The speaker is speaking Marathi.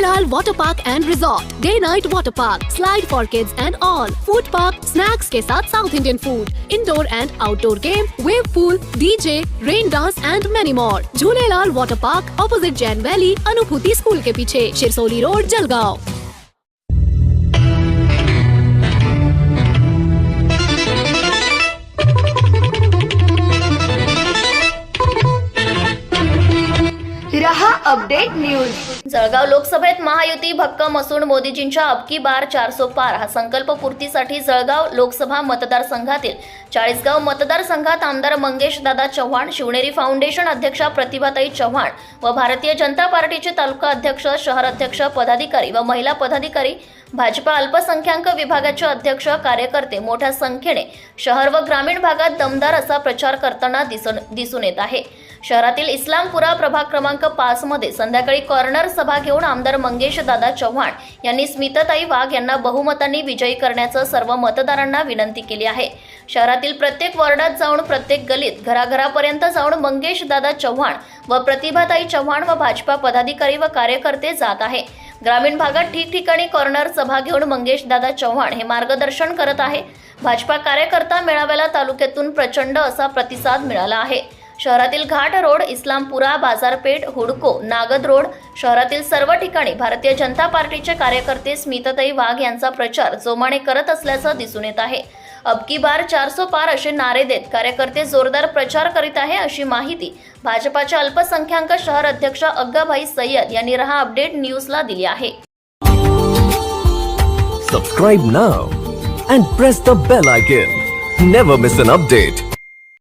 Jhulelalal Water Park and Resort, Day Night Water Park, Slide for Kids and all, Food Park, Snacks के साथ South Indian food, Indoor and Outdoor game, Wave pool, DJ, Rain dance and many more. Jhulelalal Water Park, opposite Jain Valley, Anubhuti school के पीछे, Shirsoli road, Jalgaon. Update news. Jalgaon लोकसभेत महायुती भक्कम असून मोदीजींच्या अबकी बार चारसो पार. हा संकल्प पूर्तीसाठी जळगाव लोकसभा मतदारसंघातील चाळीसगाव मतदारसंघात आमदार मंगेश दादा चव्हाण शिवनेरी फाउंडेशन अध्यक्षा प्रतिभाताई चव्हाण व भारतीय जनता पार्टीचे तालुका अध्यक्ष शहर अध्यक्ष पदाधिकारी व महिला पदाधिकारी भाजपा अल्पसंख्याक विभागाचे अध्यक्ष कार्यकर्ते मोठ्या संख्येने शहर व ग्रामीण भागात दमदार असा प्रचार करताना दिसून दिसून येत आहे. शहरातील इस्लामपुरा प्रभाग क्रमांक पाच मध्ये संध्याकाळी कॉर्नर सभा घेऊन आमदार मंगेश दादा चव्हाण यांनी स्मिताताई वाघ यांना बहुमतांनी विजयी करण्याचं सर्व मतदारांना विनंती केली आहे. शहरातील प्रत्येक वॉर्डात जाऊन प्रत्येक गलीत घराघरापर्यंत जाऊन मंगेश दादा चव्हाण व प्रतिभाताई चव्हाण व भाजपा पदाधिकारी व कार्यकर्ते जात आहे. ग्रामीण भागात ठिकठिकाणी कॉर्नर सभा घेऊन मंगेश दादा चव्हाण हे मार्गदर्शन करत आहे. भाजपा कार्यकर्ता मेळाव्याला तालुक्यातून प्रचंड असा प्रतिसाद मिळाला आहे. शहरातील घाट रोड इस्लामपुरा बाजारपेठ हुडको नागद रोड शहरातील सर्व ठिकाणी भारतीय जनता पार्टीचे कार्यकर्ते स्मिताताई वाघ यांचा प्रचार जोमाने करत असल्याचं दिसून येत आहे. अबकी बार चारसो पार असे नारे देत कार्यकर्ते जोरदार प्रचार करीत आहे अशी माहिती भाजपाच्या अल्पसंख्याक शहर अध्यक्ष अग्गाभाई सय्यद यांनी रहा अपडेट न्यूजला दिली आहे. Subscribe now and press the bell icon never miss an update